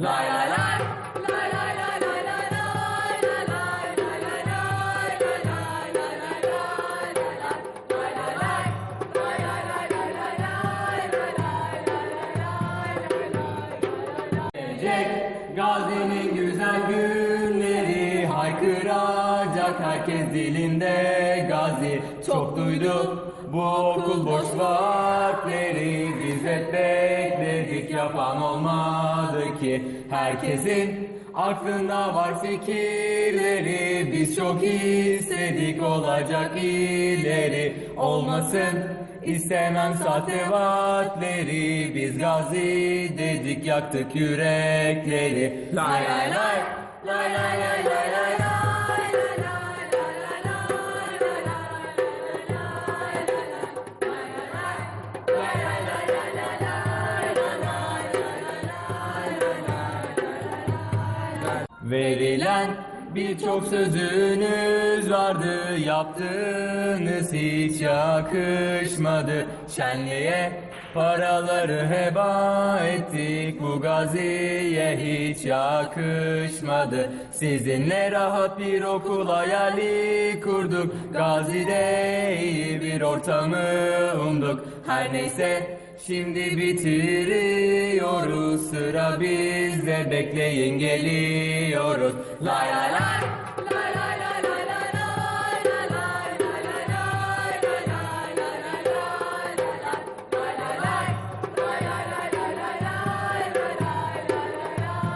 Lay lay lay. Gazi'nin güzel günleri haykıracak herkes dilinde Gazi çok duydu bu okul boş vaatleri biz hep bekledik yapan olmadı ki herkesin aklında var fikirleri. Biz çok istedik olacak ileri olmasın İstemem sahte vaatleri Biz gazi dedik yaktık yürekleri. Lay lay. Lay Lay lay lay lay lay Verilen birçok sözünüz vardı Yaptığınız hiç yakışmadı. Şenliğe paraları heba ettik Bu gaziye hiç yakışmadı. Sizinle rahat bir okul hayali kurduk Gazi'de iyi bir ortamı umduk. Her neyse Şimdi bitiriyoruz sıra bizde bekleyin geliyoruz. Lay lay Bye.